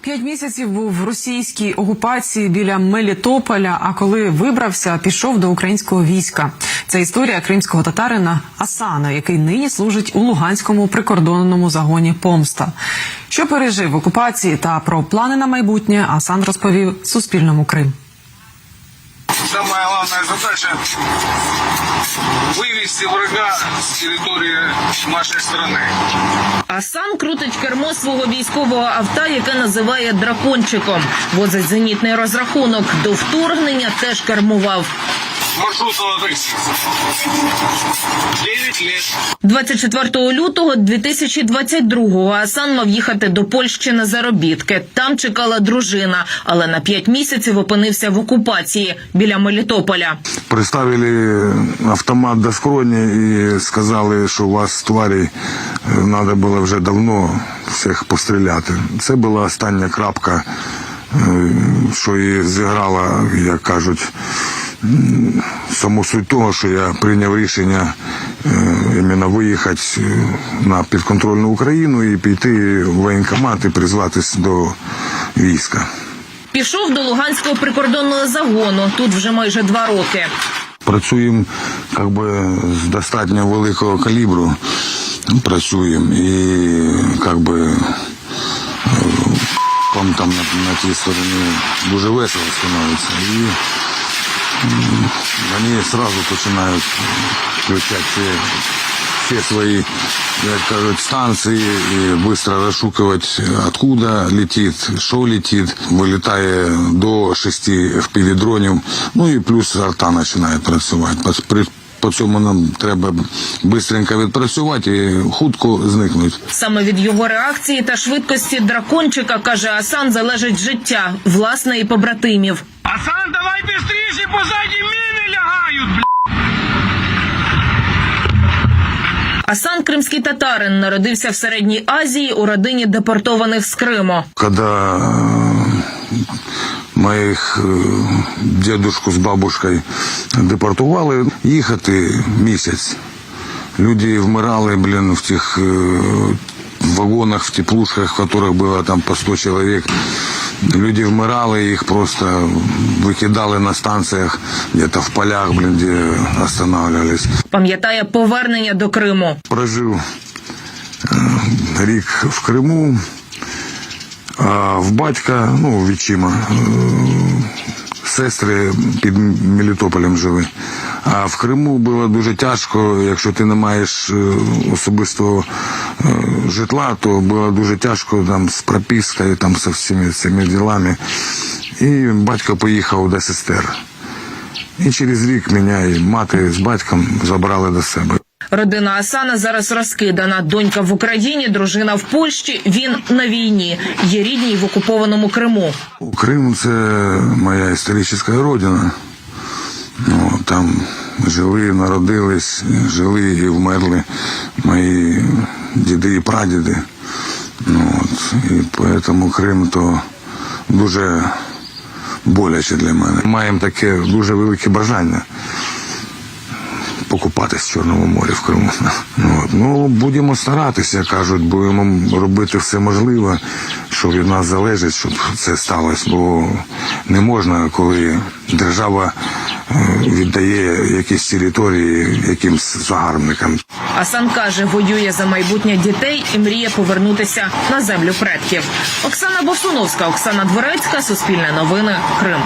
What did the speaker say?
П'ять місяців був в російській окупації біля Мелітополя. А коли вибрався, пішов до українського війська. Це історія кримського татарина Асана, який нині служить у Луганському прикордонному загоні Помста. Що пережив окупації та про плани на майбутнє Асан розповів Суспільному Крим. Самая главная задача вывести врага з території нашої нашей А сам крутить кермо свого військового авто, яке називає дракончиком. Возить зенітний розрахунок. До вторгнення теж кермував. Маршрутного на такси. 9 лет. 24 лютого 2022-го Асан мав їхати до Польщі на заробітки. Там чекала дружина, але на п'ять місяців опинився в окупації біля Мелітополя. Приставили автомат до скроні і сказали, що у вас тварі треба було вже давно всіх постріляти. Це була остання крапка, е, що і зіграла, як кажуть, саму суть того, що я прийняв рішення е, іменно виїхати е, на підконтрольну Україну і піти в воєнкомат і призватись до війська. Пішов до Луганського прикордонного загону. Тут вже майже два роки. Працюємо как би, з достатньо великого калібру. Працюємо і как би, е, там, там на, на тій стороні дуже весело становиться. І вони одразу починають включати всі, свої, як кажуть, станції і швидко розшукувати, откуда летить, що летить. Вилітає до шести FPV-дронів, ну і плюс арта починає працювати. По- по цьому нам треба швидко відпрацювати і хутко зникнути. Саме від його реакції та швидкості дракончика, каже Асан, залежить життя власне і побратимів. Асан, давай быстрее, позади мины лягают, бля. Асан кримський татарин народився в середній Азії у родині депортованих з Криму. Когда э, моїх е, дедушку з бабушкою депортували, їхати місяць. Люди вмирали, блін, в тих е, вагонах, в теплушках, в яких було там по 100 чоловік. Люди вмирали, їх просто викидали на станціях, где-то в полях, блін, де останавливались. Пам'ятає повернення до Криму. Прожив е, рік в Криму, а в батька, ну, відчима, е, сестри під Мелітополем жили. А в Криму було дуже тяжко, якщо ти не маєш е, особистого житла, то було дуже тяжко там з пропискою, там з всіми цими ділами. І батько поїхав до сестер. І через рік мене і мати з батьком забрали до себе. Родина Асана зараз розкидана. Донька в Україні, дружина в Польщі. Він на війні. Є рідні й в окупованому Криму. Крим це моя історична родина. Ну, там жили, народились, жили і вмерли мої діди і прадіди. Ну, от, і тому Крим то дуже боляче для мене. Маємо таке дуже велике бажання покупатись в Чорному морі в Криму. Ну, от. ну будемо старатися, кажуть, будемо робити все можливе, що від нас залежить, щоб це сталося. Бо не можна, коли держава віддає якісь території якимсь загарбникам. Асан каже, воює за майбутнє дітей і мріє повернутися на землю предків. Оксана Босуновська, Оксана Дворецька, Суспільне новини, Крим.